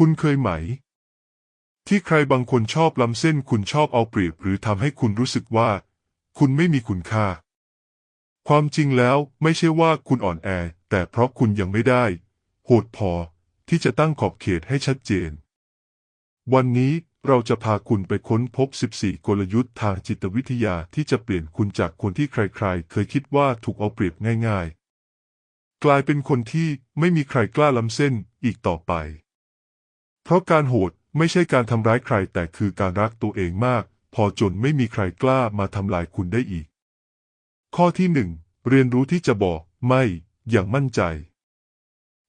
คุณเคยไหม ที่ใครบางคนชอบล้ำเส้นคุณชอบเอาเปรียบหรือทำให้คุณรู้สึกว่า คุณไม่มีคุณค่า ความจริงแล้วไม่ใช่ว่าคุณอ่อนแอ แต่เพราะคุณยังไม่ได้ โหดพอที่จะตั้งขอบเขตให้ชัดเจน วันนี้เราจะพาคุณไปค้นพบ 14 กลยุทธ์ทางจิตวิทยาที่จะเปลี่ยนคุณจากคนที่ใครๆ เคยคิดว่าถูกเอาเปรียบง่าย ๆ กลายเป็นคนที่ไม่มีใครกล้าล้ำเส้นอีกต่อไป เพราะการโหดไม่ใช่การทำร้ายใครแต่คือการรักตัวเองมาก พอจนไม่มีใครกล้ามาทำลายคุณได้อีก ข้อที่หนึ่งเรียนรู้ที่จะบอกไม่อย่างมั่นใจ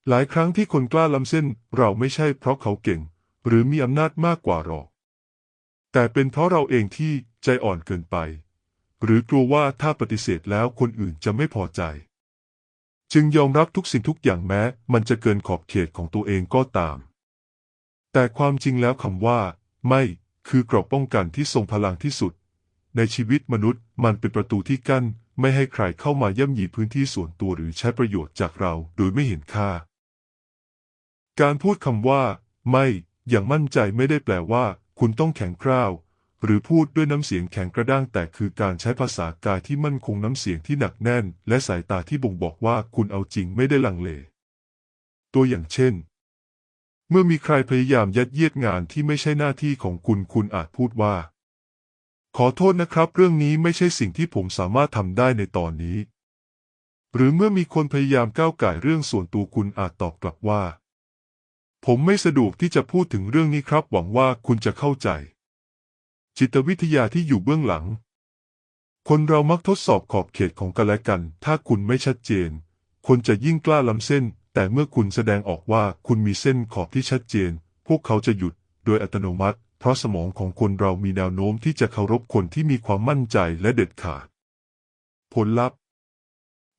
หลายครั้งที่คนกล้าล้ำเส้นเราไม่ใช่เพราะเขาเก่ง หรือมีอำนาจมากกว่าหรอก แต่เป็นเพราะเราเองที่ใจอ่อนเกินไป หรือกลัวว่าถ้าปฏิเสธแล้วคนอื่นจะไม่พอใจ จึงยอมรับทุกสิ่งทุกอย่างแม้ มันจะเกินขอบเขตของตัวเองก็ตาม แต่ความจริงแล้วคำว่า ไม่คือกรอบป้องกันที่ทรงพลังที่สุด ในชีวิตมนุษย์มันเป็นประตูที่กั้น ไม่ให้ใครเข้ามาย่ำยีพื้นที่ส่วนตัวหรือใช้ประโยชน์จากเราโดยไม่เห็นค่า การพูดคำว่า ไม่อย่างมั่นใจไม่ได้แปลว่า คุณต้องแข็งกร้าว หรือพูดด้วยน้ำเสียงแข็งกระด้างแต่คือการใช้ภาษากายที่มั่นคงน้ำเสียงที่หนักแน่น และสายตาที่บ่งบอกว่าคุณเอาจริงไม่ได้ลังเล ตัวอย่างเช่น เมื่อมีใครพยายามยัดเยียดงานที่ไม่ใช่หน้าที่ของคุณคุณอาจพูดว่า ขอโทษนะครับ เรื่องนี้ไม่ใช่สิ่งที่ผมสามารถทำได้ในตอนนี้ หรือเมื่อมีคนพยายามก้าวไก่เรื่องส่วนตัวคุณอาจตอบกลับว่า ผมไม่สะดวกที่จะพูดถึงเรื่องนี้ครับ หวังว่าคุณจะเข้าใจ จิตวิทยาที่อยู่เบื้องหลัง คนเรามักทดสอบขอบเขตของกันและกัน ถ้าคุณไม่ชัดเจน คนจะยิ่งกล้าล้ำเส้น แต่เมื่อคุณแสดงออกว่าคุณมีเส้นขอบที่ชัดเจน พวกเขาจะหยุดโดยอัตโนมัติ เพราะสมองของคนเรามีแนวโน้มที่จะเคารพคนที่มีความมั่นใจและเด็ดขาด ผลลัพธ์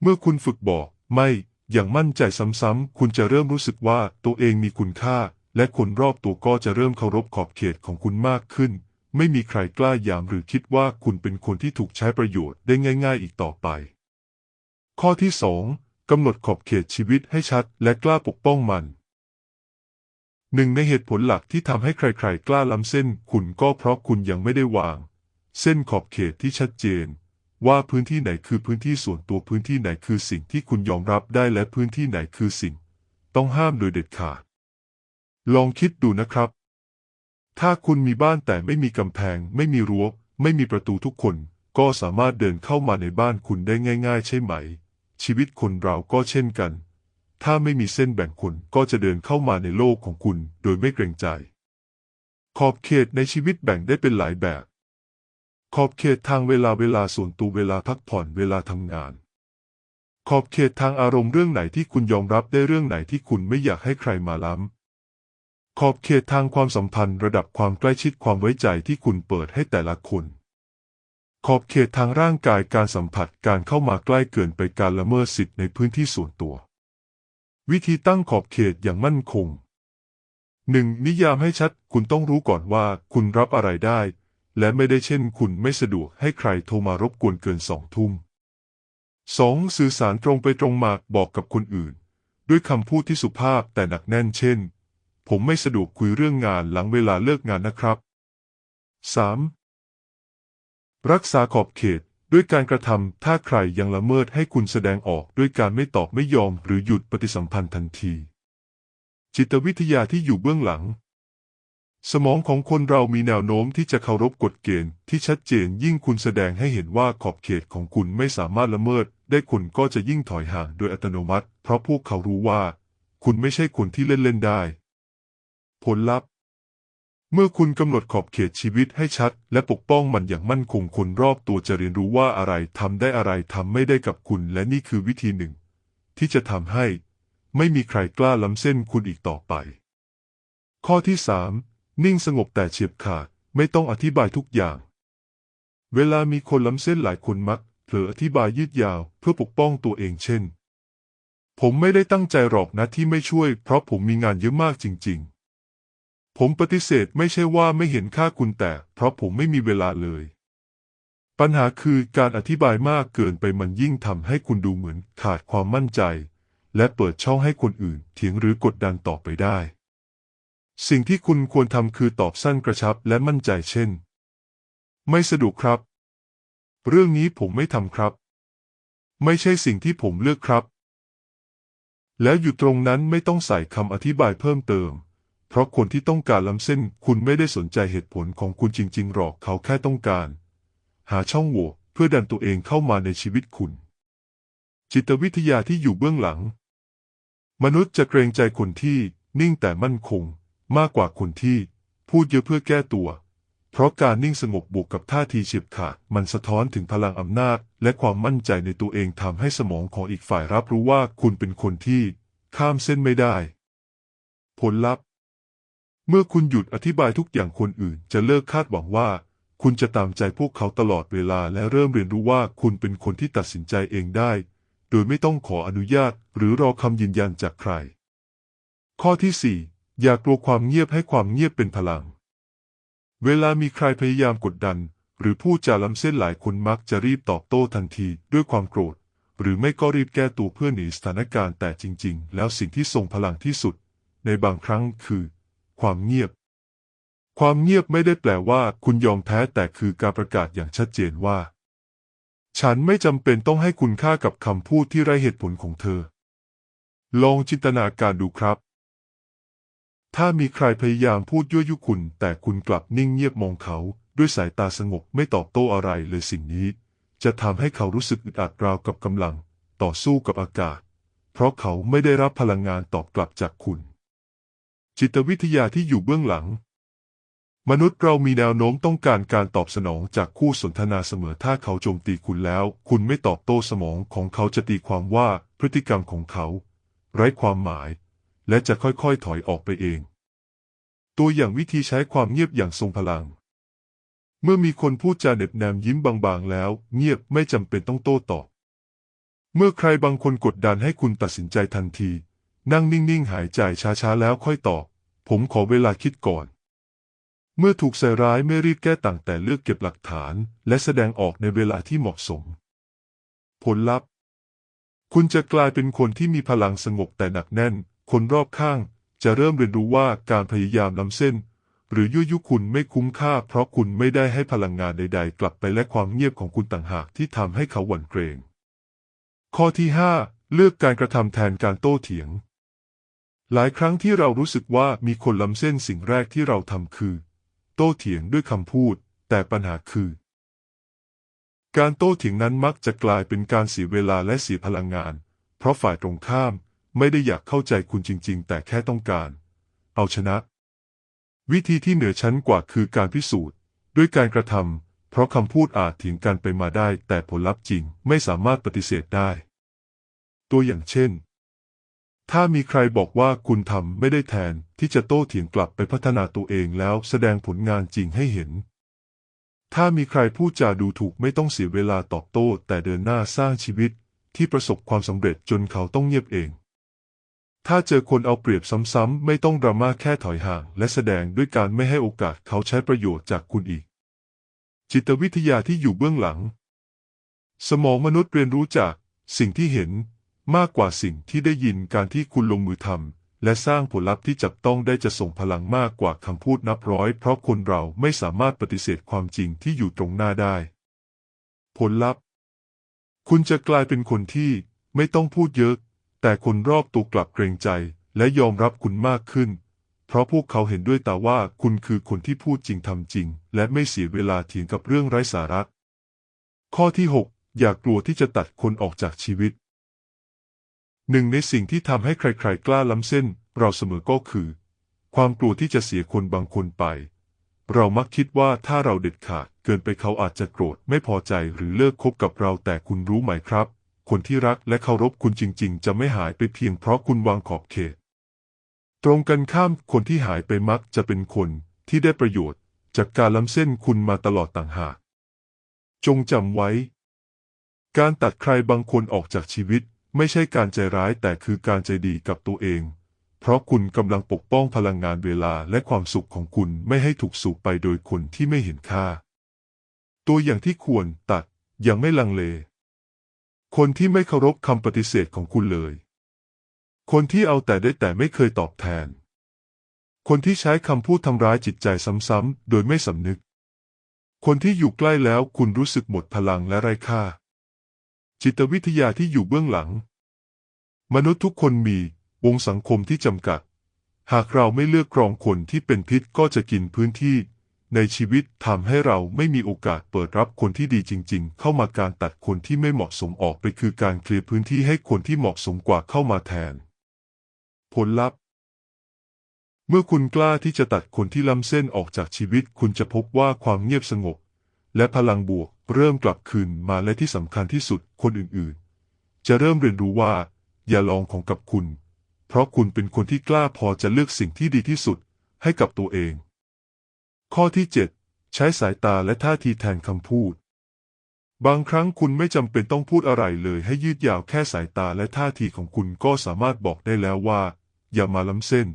เมื่อคุณฝึกบอกไม่ อย่างมั่นใจซ้ำๆ คุณจะเริ่มรู้สึกว่าตัวเองมีคุณค่า และคนรอบตัวก็จะเริ่มเคารพขอบเขตของคุณมากขึ้น ไม่มีใครกล้ายามหรือคิดว่าคุณเป็นคนที่ถูกใช้ประโยชน์ได้ง่าย ๆ อีกต่อไป ข้อที่สอง กำหนดขอบเขตชีวิตให้ชัดและกล้าปกป้องมัน หนึ่งในเหตุผลหลักที่ทำให้ใครๆ กล้าล้ำเส้นคุณก็เพราะคุณยังไม่ได้วาง เส้นขอบเขตที่ชัดเจน ว่าพื้นที่ไหนคือพื้นที่ส่วนตัวพื้นที่ไหนคือสิ่งที่คุณยอมรับได้และพื้นที่ไหนคือสิ่ง ต้องห้ามโดยเด็ดขาด ลองคิดดูนะครับ ถ้าคุณมีบ้านแต่ไม่มีกำแพง ไม่มีรั้ว ไม่มีประตูทุกคน ก็สามารถเดินเข้ามาในบ้านคุณได้ง่าย ๆ ใช่ไหม ชีวิตคนเราก็เช่นกัน ถ้าไม่มีเส้นแบ่งคนก็จะเดินเข้ามาในโลกของคุณโดยไม่เกรงใจ ขอบเขตในชีวิตแบ่งได้เป็นหลายแบบ ขอบเขตทางเวลาเวลาส่วนตัวเวลาพักผ่อนเวลาทำงาน ขอบเขตทางอารมณ์เรื่องไหนที่คุณยอมรับได้เรื่องไหนที่คุณไม่อยากให้ใครมาล้ำขอบเขตทางความสัมพันธ์ระดับความใกล้ชิดความไว้ใจที่คุณเปิดให้แต่ละคน ขอบเขตทางร่างกายการสัมผัสการเข้ามาใกล้เกินไปการละเมิดสิทธิ์ในพื้นที่ส่วนตัว วิธีตั้งขอบเขตอย่างมั่นคงหนึ่งนิยามให้ชัดคุณต้องรู้ก่อนว่าคุณรับอะไรได้ และไม่ได้เช่นคุณไม่สะดวกให้ใครโทรมารบกวนเกินสองทุ่มสองสื่อสารตรงไปตรงมาบอกกับคนอื่น ด้วยคำพูดที่สุภาพแต่หนักแน่นเช่น ผมไม่สะดวกคุยเรื่องงานหลังเวลาเลิกงานนะครับ 3. รักษาขอบเขตด้วยการกระทำถ้าใครยังละเมิดให้คุณแสดงออกด้วยการไม่ตอบไม่ยอมหรือหยุดปฏิสัมพันธ์ทันที จิตวิทยาที่อยู่เบื้องหลัง สมองของคนเรามีแนวโน้มที่จะเคารพกฎเกณฑ์ที่ชัดเจนยิ่งคุณแสดงให้เห็นว่าขอบเขตของคุณไม่สามารถละเมิด ได้คนก็จะยิ่งถอยห่างโดยอัตโนมัติ เพราะพวกเขารู้ว่า คุณไม่ใช่คนที่เล่นเล่นได้ ผลลัพธ์ เมื่อคุณกำหนดขอบเขตชีวิตให้ชัด และปกป้องมันอย่างมั่นคงคนรอบตัวจะเรียนรู้ว่าอะไรทำได้อะไรทำไม่ได้กับคุณ และนี่คือวิธีหนึ่ง ที่จะทำให้ ไม่มีใครกล้าล้ำเส้นคุณอีกต่อไป ข้อที่สามนิ่งสงบแต่เฉียบขาดไม่ต้องอธิบายทุกอย่าง เวลามีคนล้ำเส้นหลายคนมักเผลออธิบายยืดยาวเพื่อปกป้องตัวเองเช่น ผมไม่ได้ตั้งใจหรอกนะที่ไม่ช่วย เพราะผมมีงานเยอะมากจริง ๆ ผมปฏิเสธไม่ใช่ว่าไม่เห็นค่าคุณแต่ เพราะผมไม่มีเวลาเลย ปัญหาคือการอธิบายมากเกินไปมันยิ่งทำให้คุณดูเหมือนขาดความมั่นใจ และเปิดช่องให้คนอื่นเถียงหรือกดดันต่อไปได้ สิ่งที่คุณควรทำคือตอบสั้นกระชับและมั่นใจเช่น ไม่สะดวกครับ เรื่องนี้ผมไม่ทำครับ ไม่ใช่สิ่งที่ผมเลือกครับ แล้วอยู่ตรงนั้นไม่ต้องใส่คำอธิบายเพิ่มเติม เพราะคนที่ต้องการล้ำเส้นคุณไม่ได้สนใจเหตุผลของคุณจริง ๆ หรอกเขาแค่ต้องการ หาช่องโหว่เพื่อดันตัวเองเข้ามาในชีวิตคุณ จิตวิทยาที่อยู่เบื้องหลัง มนุษย์จะเกรงใจคนที่นิ่งแต่มั่นคง มากกว่าคนที่พูดเยอะเพื่อแก้ตัว เพราะการนิ่งสงบบวกกับท่าทีเฉียบขาดมันสะท้อนถึงพลังอำนาจ และความมั่นใจในตัวเองทำให้สมองของอีกฝ่ายรับรู้ว่าคุณเป็นคนที่ข้ามเส้นไม่ได้ ผลลัพธ์ เมื่อคุณหยุดอธิบายทุกอย่างคนอื่น จะเลิกคาดหวังว่า คุณจะตามใจพวกเขาตลอดเวลาและเริ่มเรียนรู้ว่าคุณเป็นคนที่ตัดสินใจเองได้ โดยไม่ต้องขออนุญาตหรือรอคำยืนยันจากใคร ข้อที่ 4 อย่ากลัวความเงียบให้ความเงียบเป็นพลัง เวลามีใครพยายามกดดัน หรือพูดจาล้ำเส้นหลายคนมักจะรีบตอบโต้ทันทีด้วยความโกรธ หรือไม่ก็รีบแก้ตัวเพื่อหนีสถานการณ์แต่จริง ๆ แล้วสิ่งที่ทรงพลังที่สุด ในบางครั้งคือ ความเงียบ ความเงียบไม่ได้แปลว่าคุณยอมแพ้แต่คือการประกาศอย่างชัดเจนว่า ฉันไม่จำเป็นต้องให้คุณค่ากับคำพูดที่ไร้เหตุผลของเธอ ลองจินตนาการดูครับ ถ้ามีใครพยายามพูดยั่วยุคุณ แต่คุณกลับนิ่งเงียบมองเขา ด้วยสายตาสงบไม่ตอบโต้อะไรเลยสิ่งนี้ จะทำให้เขารู้สึกอึดอัดราวกับกำลัง ต่อสู้กับอากาศ เพราะเขาไม่ได้รับพลังงานตอบกลับจากคุณ จิตวิทยาที่อยู่เบื้องหลัง มนุษย์เรามีแนวโน้มต้องการการตอบสนองจากคู่สนทนาเสมอถ้าเขาโจมตีคุณแล้ว คุณไม่ตอบโต้สมองของเขาจะตีความว่าพฤติกรรมของเขา ไร้ความหมาย และจะค่อยๆถอยออกไปเอง ตัวอย่างวิธีใช้ความเงียบอย่างทรงพลัง เมื่อมีคนพูดจาเน็บแนมยิ้มบางๆแล้ว เงียบไม่จำเป็นต้องโต้ตอบเมื่อใครบางคนกดดันให้คุณตัดสินใจทันที นั่งนิ่งๆ หายใจช้าๆ แล้วค่อยตอบ ผมขอเวลาคิดก่อน เมื่อถูกใส่ร้ายไม่รีบแก้ต่างแต่เลือกเก็บหลักฐาน และแสดงออกในเวลาที่เหมาะสม ผลลัพธ์ คุณจะกลายเป็นคนที่มีพลังสงบแต่หนักแน่น คนรอบข้างจะเริ่มเรียนรู้ว่าการพยายามล้ำเส้น หรือยั่วยุคุณไม่คุ้มค่า เพราะคุณไม่ได้ให้พลังงานใด ๆ กลับไปและความเงียบของคุณต่างหากที่ทำให้เขาหวั่นเกรง ข้อที่ 5 เลือกการกระทำแทนการโต้เถียง หลายครั้งที่เรารู้สึกว่ามีคนล้ำเส้นสิ่งแรกที่เราทำคือ โต้เถียงด้วยคำพูด แต่ปัญหาคือ การโต้เถียงนั้นมักจะกลายเป็นการเสียเวลาและเสียพลังงาน เพราะฝ่ายตรงข้ามไม่ได้อยากเข้าใจคุณจริง ๆ แต่แค่ต้องการ เอาชนะ วิธีที่เหนือชั้นกว่าคือการพิสูจน์ ด้วยการกระทำเพราะคำพูดอาจเถียงกันไปมาได้ แต่ผลลัพธ์จริงไม่สามารถปฏิเสธได้ ตัวอย่างเช่น ถ้ามีใครบอกว่าคุณทำไม่ได้แทนที่จะโต้เถียงกลับไปพัฒนาตัวเองแล้วแสดงผลงานจริงให้เห็น ถ้ามีใครพูดจาดูถูกไม่ต้องเสียเวลาตอบโต้ แต่เดินหน้าสร้างชีวิตที่ประสบความสำเร็จจนเขาต้องเงียบเอง ถ้าเจอคนเอาเปรียบซ้ำๆไม่ต้องดราม่าแค่ถอยห่าง และแสดงด้วยการไม่ให้โอกาสเขาใช้ประโยชน์จากคุณอีก จิตวิทยาที่อยู่เบื้องหลัง สมองมนุษย์เรียนรู้จากสิ่งที่เห็น มากกว่าสิ่งที่ได้ยินการที่คุณลงมือทำและสร้างผลลัพธ์ที่จับต้องได้จะส่งพลังมากกว่าคำพูดนับร้อย เพราะคนเราไม่สามารถปฏิเสธความจริงที่อยู่ตรงหน้าได้ ผลลัพธ์ คุณจะกลายเป็นคนที่ไม่ต้องพูดเยอะ แต่คนรอบตัวกลับเกรงใจ และยอมรับคุณมากขึ้น เพราะพวกเขาเห็นด้วยตาว่าคุณคือคนที่พูดจริงทำจริง และไม่เสียเวลาเถียงกับเรื่องไร้สาระข้อที่ 6 อย่ากลัวที่จะตัดคนออกจากชีวิต หนึ่งในสิ่งที่ทำให้ใครๆกล้าล้ำเส้น เราเสมอก็คือ ความกลัวที่จะเสียคนบางคนไป เรามักคิดว่าถ้าเราเด็ดขาดเกินไปเขาอาจจะโกรธไม่พอใจหรือเลิกคบกับเราแต่คุณรู้ไหมครับ คนที่รักและเคารพคุณจริง ๆ จะไม่หายไปเพียงเพราะคุณวางขอบเขต ตรงกันข้ามคนที่หายไปมักจะเป็นคนที่ได้ประโยชน์ จากการล้ำเส้นคุณมาตลอดต่างหาก จงจำไว้ การตัดใครบางคนออกจากชีวิต ไม่ใช่การใจร้ายแต่คือการใจดีกับตัวเอง เพราะคุณกำลังปกป้องพลังงานเวลาและความสุขของคุณไม่ให้ถูกสูบไปโดยคนที่ไม่เห็นค่า ตัวอย่างที่ควรตัดยังไม่ลังเล คนที่ไม่เคารพคำปฏิเสธของคุณเลย คนที่เอาแต่ได้แต่ไม่เคยตอบแทน คนที่ใช้คำพูดทำร้ายจิตใจซ้ำๆโดยไม่สำนึก คนที่อยู่ใกล้แล้วคุณรู้สึกหมดพลังและไร้ค่า จิตวิทยาที่อยู่เบื้องหลัง มนุษย์ทุกคนมีวงสังคมที่จำกัด หากเราไม่เลือกกรองคนที่เป็นพิษก็จะกินพื้นที่ ในชีวิตทำให้เราไม่มีโอกาสเปิดรับคนที่ดีจริง ๆ เข้ามาการตัดคนที่ไม่เหมาะสมออกไปคือการเคลียร์พื้นที่ให้คนที่เหมาะสมกว่าเข้ามาแทน ผลลัพธ์เมื่อคุณกล้าที่จะตัดคนที่ล้ำเส้นออกจากชีวิต คุณจะพบว่าความเงียบสงบ และพลังบวกเริ่มกลับคืนมาและที่สำคัญที่สุดคนอื่นๆ จะเริ่มเรียนรู้ว่า อย่าลองของกับคุณ เพราะคุณเป็นคนที่กล้าพอจะเลือกสิ่งที่ดีที่สุดให้กับตัวเอง ข้อที่ 7 ใช้สายตาและท่าทีแทนคำพูด บางครั้งคุณไม่จำเป็นต้องพูดอะไรเลยให้ยืดยาวแค่สายตาและท่าทีของคุณก็สามารถบอกได้แล้วว่า อย่ามาล้ำเส้น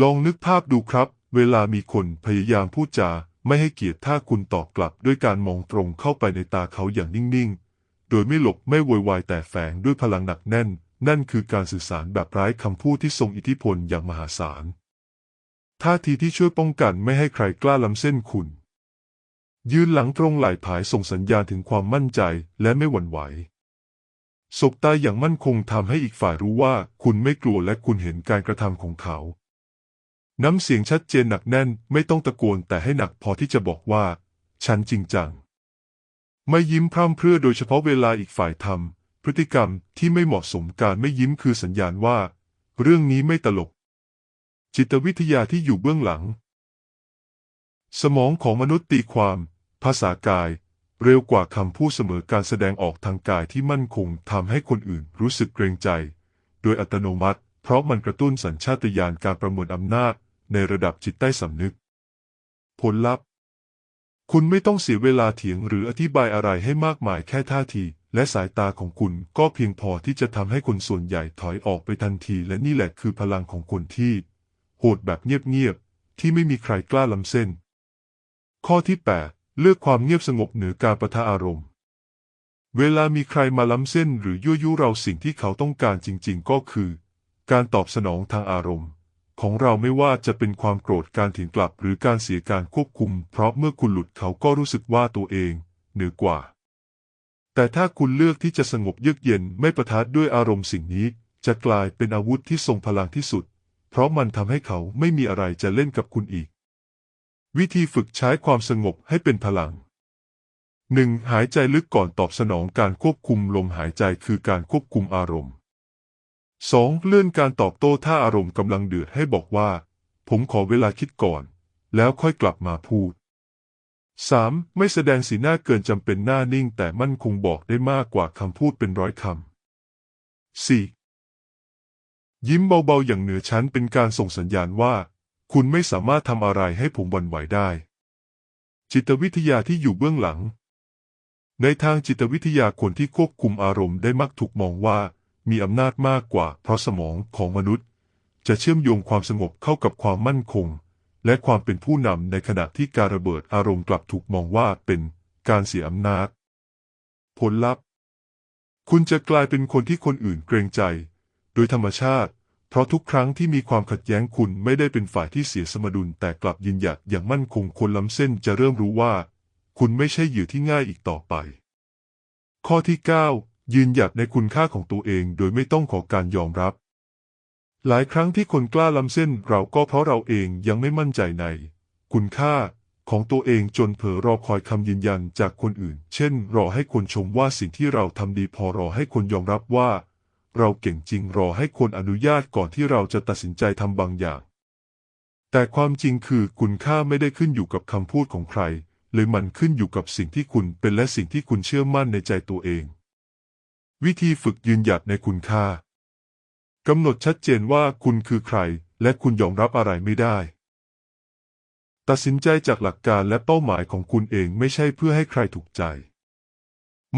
ลองนึกภาพดูครับ เวลามีคนพยายามพูดจา ไม่ให้เกียรติถ้าคุณตอบกลับด้วยการมองตรงเข้าไปในตาเขาอย่างนิ่ง ๆ โดยไม่หลบไม่โวยวายแต่แฝงด้วยพลังหนักแน่น นั่นคือการสื่อสารแบบร้ายคำพูดที่ทรงอิทธิพลอย่างมหาศาล ท่าทีที่ช่วยป้องกันไม่ให้ใครกล้าล้ำเส้นคุณ ยืนหลังตรงไหล่ผายส่งสัญญาณถึงความมั่นใจและไม่หวั่นไหวสบตาอย่างมั่นคงทำให้อีกฝ่ายรู้ว่าคุณไม่กลัวและคุณเห็นการกระทำของเขา น้ำเสียงชัดเจนหนักแน่นไม่ต้องตะโกนแต่ให้หนักพอที่จะบอกว่า ฉันจริงจัง ไม่ยิ้มพร่ำเพรื่อโดยเฉพาะเวลาอีกฝ่ายทำพฤติกรรมที่ไม่เหมาะสมการไม่ยิ้มคือสัญญาณว่า เรื่องนี้ไม่ตลก จิตวิทยาที่อยู่เบื้องหลัง สมองของมนุษย์ตีความ ภาษากาย เร็วกว่าคำพูดเสมอการแสดงออกทางกายที่มั่นคงทำให้คนอื่นรู้สึกเกรงใจ โดยอัตโนมัติ เพราะมันกระตุ้นสัญชาตญาณการประมวลอำนาจ ในระดับจิตใต้สำนึก ผลลัพธ์ คุณไม่ต้องเสียเวลาเถียงหรืออธิบายอะไรให้มากมายแค่ท่าที และสายตาของคุณก็เพียงพอที่จะทำให้คนส่วนใหญ่ถอยออกไปทันที และนี่แหละคือพลังของคนที่ โหดแบบเงียบๆที่ไม่มีใครกล้าล้ำเส้น ข้อที่ 8 เลือกความเงียบสงบเหนือการประทะอารมณ์เวลามีใครมาล้ำเส้นหรือยั่วยุเราสิ่งที่เขาต้องการจริง ๆ ก็คือ การตอบสนองทางอารมณ์ ของเราไม่ว่าจะเป็นความโกรธการถียงกลับหรือการเสียการควบคุม เพราะเมื่อคุณหลุดเขาก็รู้สึกว่าตัวเองเหนือกว่า แต่ถ้าคุณเลือกที่จะสงบเยือกเย็นไม่ประทะด้วยอารมณ์สิ่งนี้ จะกลายเป็นอาวุธที่ทรงพลังที่สุด เพราะมันทำให้เขาไม่มีอะไรจะเล่นกับคุณอีก วิธีฝึกใช้ความสงบให้เป็นพลัง 1. หายใจลึกก่อนตอบสนองการควบคุมลมหายใจคือการควบคุมอารมณ์ 2. เลื่อนการตอบโต้ถ้าอารมณ์กำลังเดือดให้บอกว่า ผมขอเวลาคิดก่อน แล้วค่อยกลับมาพูด 3. ไม่แสดงสีหน้าเกินจำเป็นหน้านิ่งแต่มั่นคงบอกได้มากกว่าคำพูดเป็นร้อยคำ 4. ยิ้มเบาๆอย่างเหนือชั้นเป็นการส่งสัญญาณว่า คุณไม่สามารถทำอะไรให้ผมวั่นไหวได้ จิตวิทยาที่อยู่เบื้องหลัง ในทางจิตวิทยาคนที่ควบคุมอารมณ์ได้มักถูกมองว่า มีอำนาจมากกว่า เพราะสมองของมนุษย์ จะเชื่อมโยงความสงบเข้ากับความมั่นคง และความเป็นผู้นำในขณะที่การระเบิดอารมณ์กลับถูกมองว่าเป็นการเสียอำนาจ ผลลัพธ์ คุณจะกลายเป็นคนที่คนอื่นเกรงใจ โดยธรรมชาติ เพราะทุกครั้งที่มีความขัดแย้งคุณไม่ได้เป็นฝ่ายที่เสียสมดุลแต่กลับยืนหยัดอย่างมั่นคงคนล้ำเส้นจะเริ่มรู้ว่า คุณไม่ใช่เหยื่อที่ง่ายอีกต่อไป ข้อที่ 9 ยืนหยัดในคุณค่าของตัวเองโดยไม่ต้องขอการยอมรับ หลายครั้งที่คนกล้าล้ำเส้นเราก็เพราะเราเองยังไม่มั่นใจใน คุณค่าของตัวเองจนเผลอรอคอยคำยืนยันจากคนอื่น เช่น รอให้คนชมว่าสิ่งที่เราทำดีพอรอให้คนยอมรับว่า เราเก่งจริงรอให้คนอนุญาตก่อนที่เราจะตัดสินใจทำบางอย่าง แต่ความจริงคือคุณค่าไม่ได้ขึ้นอยู่กับคำพูดของใคร เลยมันขึ้นอยู่กับสิ่งที่คุณเป็นและสิ่งที่คุณเชื่อมั่นในใจตัวเอง วิธีฝึกยืนหยัดในคุณค่ากำหนดชัดเจนว่าคุณคือใคร และคุณยอมรับอะไรไม่ได้ ตัดสินใจจากหลักการและเป้าหมายของคุณเองไม่ใช่เพื่อให้ใครถูกใจ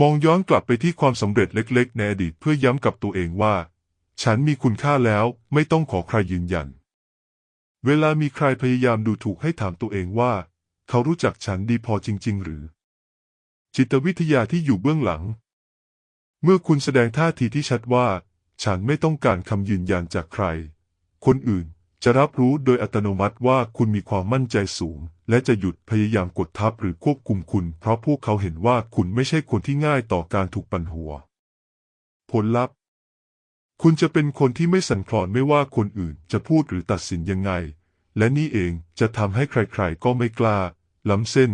มองย้อนกลับไปที่ความสำเร็จเล็กๆ ในอดีตเพื่อย้ำกับตัวเองว่า ฉันมีคุณค่าแล้วไม่ต้องขอใครยืนยัน เวลามีใครพยายามดูถูกให้ถามตัวเองว่า เขารู้จักฉันดีพอจริง ๆ หรือ จิตวิทยาที่อยู่เบื้องหลัง เมื่อคุณแสดงท่าทีที่ชัดว่า ฉันไม่ต้องการคำยืนยันจากใคร คนอื่นจะรับรู้โดยอัตโนมัติว่าคุณมีความมั่นใจสูง และจะหยุดพยายามกดทับหรือควบคุมคุณ เพราะพวกเขาเห็นว่าคุณไม่ใช่คนที่ง่ายต่อการถูกปั่นหัว ผลลัพธ์ คุณจะเป็นคนที่ไม่สั่นคลอนไม่ว่าคนอื่นจะพูดหรือตัดสินยังไง และนี่เองจะทำให้ใครๆก็ไม่กล้าล้ำเส้น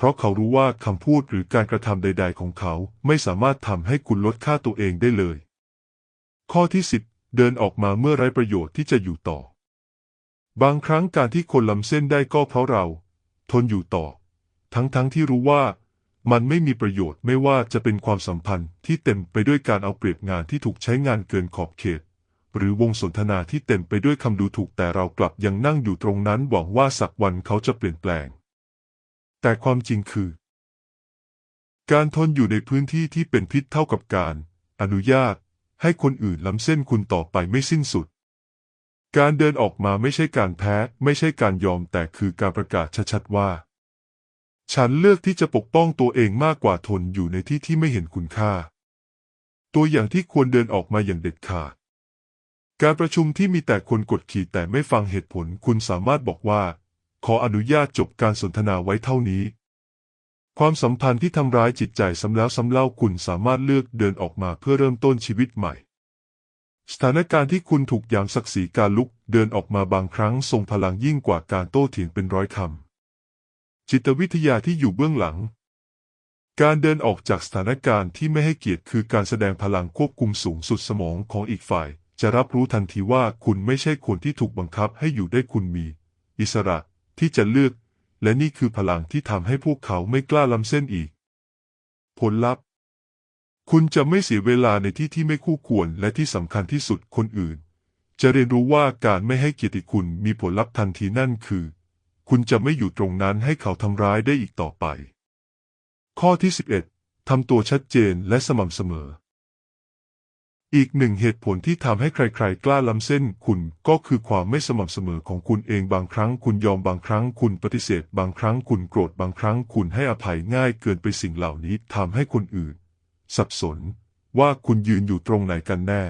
เพราะเขารู้ว่าคำพูดหรือการกระทำใด ๆ ของเขาไม่สามารถทำให้คุณลดค่าตัวเองได้เลย ข้อที่ 10 เดินออกมาเมื่อไร้ประโยชน์ที่จะอยู่ต่อ บางครั้งการที่คนล้ำเส้นได้ก็เพราะเรา ทนอยู่ต่อ ทั้งๆทที่รู้ว่า มันไม่มีประโยชน์ไม่ว่าจะเป็นความสัมพันธ์ที่เต็มไปด้วยการเอาเปรียบงานที่ถูกใช้งานเกินขอบเขตหรือวงสนทนาที่เต็มไปด้วยคำดูถูกแต่เรากลับยังนั่งอยู่ตรงนั้นหวังว่าสักวันเขาจะเปลี่ยนแปลง แต่ความจริงคือ การทนอยู่ในพื้นที่ที่เป็นพิษเท่ากับการ อนุญาตให้คนอื่นล้ำเส้นคุณต่อไปไม่สิ้นสุด การเดินออกมาไม่ใช่การแพ้ ไม่ใช่การยอมแต่คือการประกาศชัดๆว่า ฉันเลือกที่จะปกป้องตัวเองมากกว่าทนอยู่ในที่ที่ไม่เห็นคุณค่า ตัวอย่างที่ควรเดินออกมาอย่างเด็ดขาด การประชุมที่มีแต่คนกดขี่แต่ไม่ฟังเหตุผลคุณสามารถบอกว่า ขออนุญาตจบการสนทนาไว้เท่านี้ ความสัมพันธ์ที่ทำร้ายจิตใจซ้ำแล้วซ้ำเล่าคุณสามารถเลือกเดินออกมาเพื่อเริ่มต้นชีวิตใหม่ สถานการณ์ที่คุณถูกยามศักดิ์ศรีการลุกเดินออกมาบางครั้งทรงพลังยิ่งกว่าการโต้เถียงเป็นร้อยคำจิตวิทยาที่อยู่เบื้องหลัง การเดินออกจากสถานการณ์ที่ไม่ให้เกียรติคือการแสดงพลังควบคุมสูงสุดสมองของอีกฝ่าย จะรับรู้ทันทีว่าคุณไม่ใช่คนที่ถูกบังคับให้อยู่ได้คุณมี อิสระ ที่จะเลือก และนี่คือพลังที่ทำให้พวกเขาไม่กล้าล้ำเส้นอีก ผลลัพธ์ คุณจะไม่เสียเวลาในที่ที่ไม่คู่ควรและที่สำคัญที่สุดคนอื่น จะเรียนรู้ว่าการไม่ให้เกียรติคุณมีผลลัพธ์ทันทีนั่นคือ คุณจะไม่อยู่ตรงนั้นให้เขาทำร้ายได้อีกต่อไป ข้อที่ 11ทำตัวชัดเจนและสม่ำเสมอ อีกหนึ่งเหตุผลที่ทำให้ใครๆ กล้าล้ำเส้นคุณก็คือความไม่สม่ำเสมอของคุณเองบางครั้งคุณยอมบางครั้งคุณปฏิเสธ บางครั้งคุณโกรธบางครั้งคุณให้อภัยง่ายเกินไปสิ่งเหล่านี้ทำให้คนอื่น สับสนว่าคุณยืนอยู่ตรงไหนกันแน่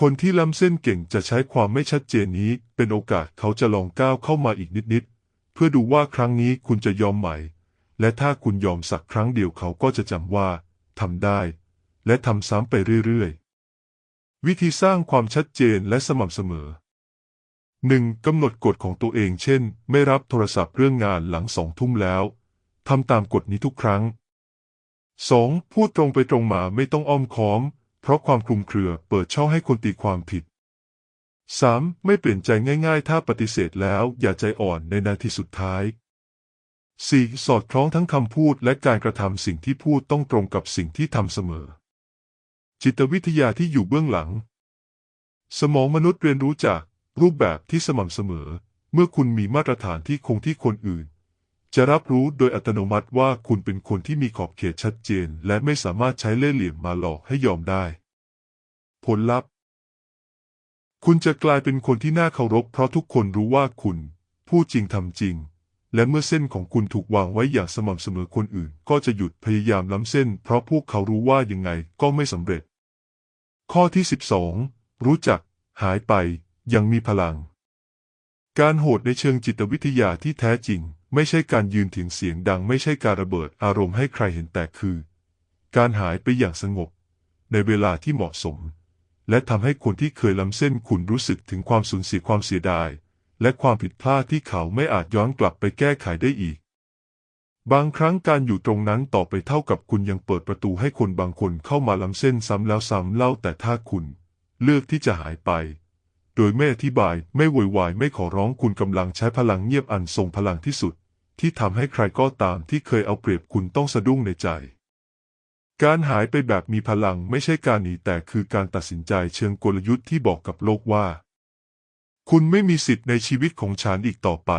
คนที่ล้ำเส้นเก่งจะใช้ความไม่ชัดเจนนี้ เป็นโอกาสเขาจะลองก้าวเข้ามาอีกนิดๆเพื่อดูว่าครั้งนี้คุณจะยอมไหม และถ้าคุณยอมสักครั้งเดียวเขาก็จะจำว่าทำได้ และทำซ้ำไปเรื่อยๆ วิธีสร้างความชัดเจนและสม่ำเสมอ 1. กำหนดกฎของตัวเอง เช่น ไม่รับโทรศัพท์เรื่องงานหลังสองทุ่มแล้ว ทำตามกฎนี้ทุกครั้ง 2. พูดตรงไปตรงมาไม่ต้องอ้อมค้อม เพราะความคลุมเครือเปิดช่องให้คนตีความผิด 3. ไม่เปลี่ยนใจง่าย ๆ ถ้าปฏิเสธแล้วอย่าใจอ่อนในนาทีสุดท้าย 4. สอดคล้องทั้งคำพูดและการกระทำสิ่งที่พูดต้องตรงกับสิ่งที่ทำเสมอ จิตวิทยาที่อยู่เบื้องหลัง สมองมนุษย์เรียนรู้จากรูปแบบที่สม่ำเสมอ เมื่อคุณมีมาตรฐานที่คงที่คนอื่น จะรับรู้โดยอัตโนมัติว่าคุณเป็นคนที่มีขอบเขตชัดเจน และไม่สามารถใช้เล่ห์เหลี่ยมมาหลอกให้ยอมได้ ผลลัพธ์ คุณจะกลายเป็นคนที่น่าเคารพเพราะทุกคนรู้ว่าคุณพูดจริงทำจริง และเมื่อเส้นของคุณถูกวางไว้อย่างสม่ำเสมอคนอื่น ก็จะหยุดพยายามล้ำเส้น เพราะพวกเขารู้ว่ายังไงก็ไม่สำเร็จ ข้อที่ 12 รู้จัก หายไป ยังมีพลัง การโหดในเชิงจิตวิทยาที่แท้จริง ไม่ใช่การยืนถียงเสียงดัง ไม่ใช่การระเบิดอารมณ์ให้ใครเห็นแต่คือ การหายไปอย่างสงบ ในเวลาที่เหมาะสม และทำให้คนที่เคยล้ำเส้นคุณรู้สึกถึงความสูญเสียความเสียดาย และความผิดพลาดที่เขาไม่อาจย้อนกลับไปแก้ไขได้อีก บางครั้งการอยู่ตรงนั้นต่อไปเท่ากับคุณยังเปิดประตูให้คนบางคนเข้ามาล้ำเส้นซ้ำแล้วซ้ำเล่าแต่ถ้าคุณเลือกที่จะหายไป โดยไม่อธิบายไม่โวยวายไม่ขอร้องคุณกำลังใช้พลังเงียบอันทรงพลังที่สุด ที่ทำให้ใครก็ตามที่เคยเอาเปรียบคุณต้องสะดุ้งในใจ การหายไปแบบมีพลังไม่ใช่การหนีแต่คือการตัดสินใจเชิงกลยุทธ์ที่บอกกับโลกว่า คุณไม่มีสิทธิ์ในชีวิตของฉันอีกต่อไป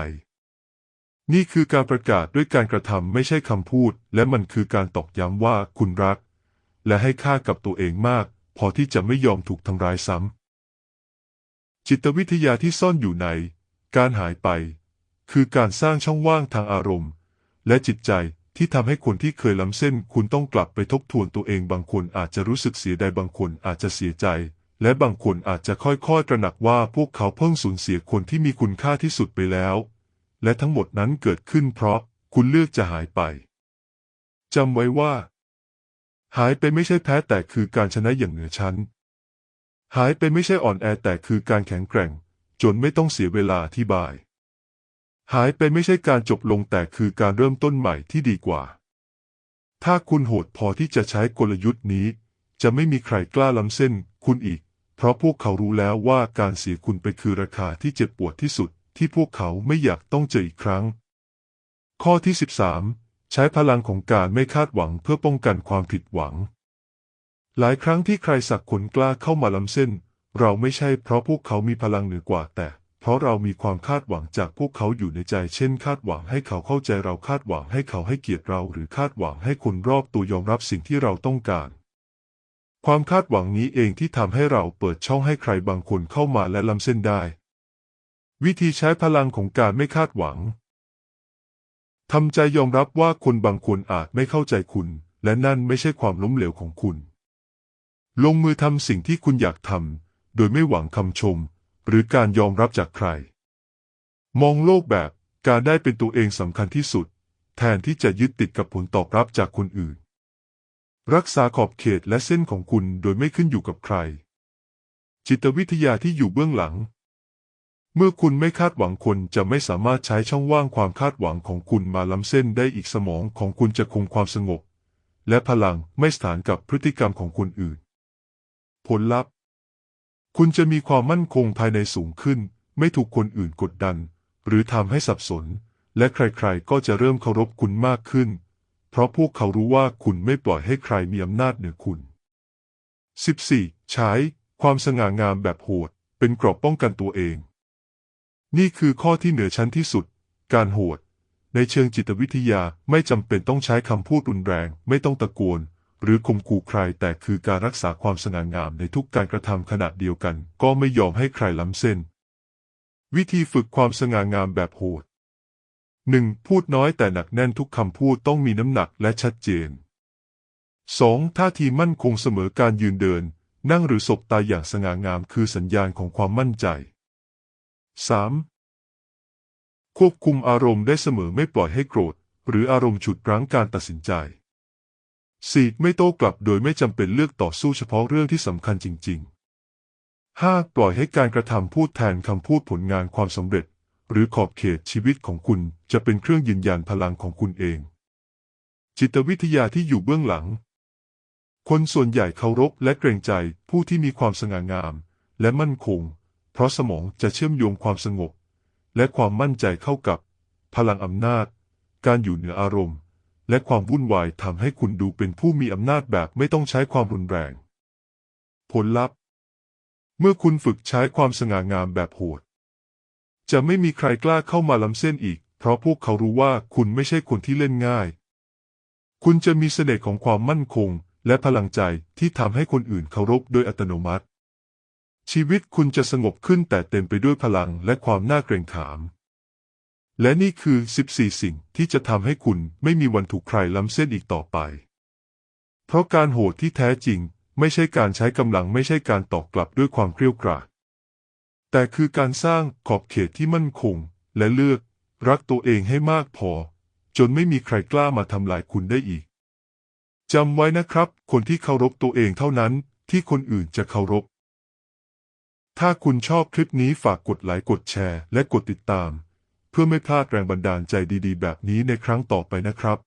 นี่คือการประกาศด้วยการกระทำไม่ใช่คำพูด และมันคือการตอกย้ำว่าคุณรัก และให้ค่ากับตัวเองมาก พอที่จะไม่ยอมถูกทำร้ายซ้ำ จิตวิทยาที่ซ่อนอยู่ใน การหายไป คือการสร้างช่องว่างทางอารมณ์ และจิตใจที่ทำให้คนที่เคยล้ำเส้น คุณต้องกลับไปทบทวนตัวเองบางคนอาจจะรู้สึกเสียดายบางคนอาจจะเสียใจ และบางคนอาจจะค่อยๆตระหนักว่าพวกเขาเพิ่งสูญเสียคนที่มีคุณค่าที่สุดไปแล้ว และทั้งหมดนั้นเกิดขึ้นเพราะคุณเลือกจะหายไปจำไว้ว่า หายไปไม่ใช่แพ้แต่คือการชนะอย่างเหนือชั้น หายไปไม่ใช่อ่อนแอแต่คือการแข็งแกร่ง จนไม่ต้องเสียเวลาอธิบาย หายไปไม่ใช่การจบลงแต่คือการเริ่มต้นใหม่ที่ดีกว่า ถ้าคุณโหดพอที่จะใช้กลยุทธ์นี้ จะไม่มีใครกล้าล้ำเส้น คุณอีก เพราะพวกเขารู้แล้วว่าการเสียคุณไปคือราคาที่เจ็บปวดที่สุด ที่พวกเขาไม่อยากต้องเจออีกครั้ง ข้อที่ 13 ใช้พลังของการไม่คาดหวังเพื่อป้องกันความผิดหวัง หลายครั้งที่ใครสักคนกล้าเข้ามาล้ำเส้น เราไม่ใช่เพราะพวกเขามีพลังเหนือกว่าแต่ เพราะเรามีความคาดหวังจากพวกเขาอยู่ในใจ เช่น คาดหวังให้เขาเข้าใจเราคาดหวังให้เขาให้เกียรติเรา หรือคาดหวังให้คนรอบตัวยอมรับสิ่งที่เราต้องการความคาดหวังนี้เองที่ทำให้เราเปิดช่องให้ใครบางคนเข้ามาและล้ำเส้นได้ วิธีใช้พลังของการไม่คาดหวังทำใจยอมรับว่าคนบางคนอาจไม่เข้าใจคุณ และนั่นไม่ใช่ความล้มเหลวของคุณ ลงมือทำสิ่งที่คุณอยากทำโดยไม่หวังคำชม หรือการยอมรับจากใคร มองโลกแบบการได้เป็นตัวเองสำคัญที่สุด แทนที่จะยึดติดกับผลตอบรับจากคนอื่น รักษาขอบเขตและเส้นของคุณโดยไม่ขึ้นอยู่กับใคร จิตวิทยาที่อยู่เบื้องหลัง เมื่อคุณไม่คาดหวังคนจะไม่สามารถใช้ช่องว่างความคาดหวังของคุณมาล้ำเส้นได้อีกสมองของคุณจะคงความสงบ และพลังไม่สถานกับพฤติกรรมของคนอื่น ผลลัพธ์ คุณจะมีความมั่นคงภายในสูงขึ้น ไม่ถูกคนอื่นกดดัน หรือทำให้สับสน และใครๆ ก็จะเริ่มเคารพคุณมากขึ้น เพราะพวกเขารู้ว่าคุณไม่ปล่อยให้ใครมีอำนาจเหนือคุณ 14. ใช้ ความสง่างามแบบโหด เป็นกราะป้องกันตัวเอง นี่คือข้อที่เหนือชั้นที่สุด การโหด ในเชิงจิตวิทยาไม่จำเป็นต้องใช้คำพูดรุนแรง ไม่ต้องตะโกน หรือข่มขู่ใคร แต่คือการรักษาความสง่างามในทุกการกระทำขณะเดียวกัน ก็ไม่ยอมให้ใครล้ำเส้น วิธีฝึกความสง่างามแบบโหด 1. พูดน้อยแต่หนักแน่นทุกคำพูดต้องมีน้ำหนักและชัดเจน 2. ท่าทีมั่นคงเสมอการยืนเดิน นั่งหรือสบตาอย่างสง่างามคือสัญญาณของความมั่นใจ 3. ควบคุมอารมณ์ได้เสมอไม่ปล่อยให้โกรธ หรืออารมณ์ฉุดรั้งการตัดสินใจ 4. ไม่โต้กลับโดยไม่จำเป็นเลือกต่อสู้เฉพาะเรื่องที่สำคัญจริง ๆ 5. ปล่อยให้การกระทำพูดแทนคำพูดผลงานความสำเร็จ หรือขอบเขตชีวิตของคุณจะเป็นเครื่องยืนยันพลังของคุณเอง จิตวิทยาที่อยู่เบื้องหลัง คนส่วนใหญ่เคารพและเกรงใจผู้ที่มีความสง่างาม และมั่นคง เพราะสมองจะเชื่อมโยงความสงบ และความมั่นใจเข้ากับ พลังอำนาจ การอยู่เหนืออารมณ์ และความวุ่นวายทำให้คุณดูเป็นผู้มีอำนาจแบบไม่ต้องใช้ความรุนแรง ผลลัพธ์ เมื่อคุณฝึกใช้ความสง่างามแบบโหด จะไม่มีใครกล้าเข้ามาล้ำเส้นอีก เพราะพวกเขารู้ว่าคุณไม่ใช่คนที่เล่นง่าย คุณจะมีเสน่ห์ของความมั่นคงและพลังใจที่ทำให้คนอื่นเคารพโดยอัตโนมัติ ชีวิตคุณจะสงบขึ้นแต่เต็มไปด้วยพลังและความน่าเกรงขาม และนี่คือ 14 สิ่งที่จะทำให้คุณไม่มีวันถูกใครล้ำเส้นอีกต่อไป เพราะการโหดที่แท้จริง ไม่ใช่การใช้กำลังไม่ใช่การตอบกลับด้วยความเกรี้ยวกราด แต่คือการสร้างขอบเขตที่มั่นคง และเลือก รักตัวเองให้มากพอ จนไม่มีใครกล้ามาทำลายคุณได้อีกจำไว้นะครับ คนที่เคารพตัวเองเท่านั้นที่คนอื่นจะเคารพ ถ้าคุณชอบคลิปนี้ฝากกดไลค์กดแชร์ และกดติดตาม เพื่อไม่พลาดแรงบันดาลใจดีๆ แบบนี้ในครั้งต่อไปนะครับ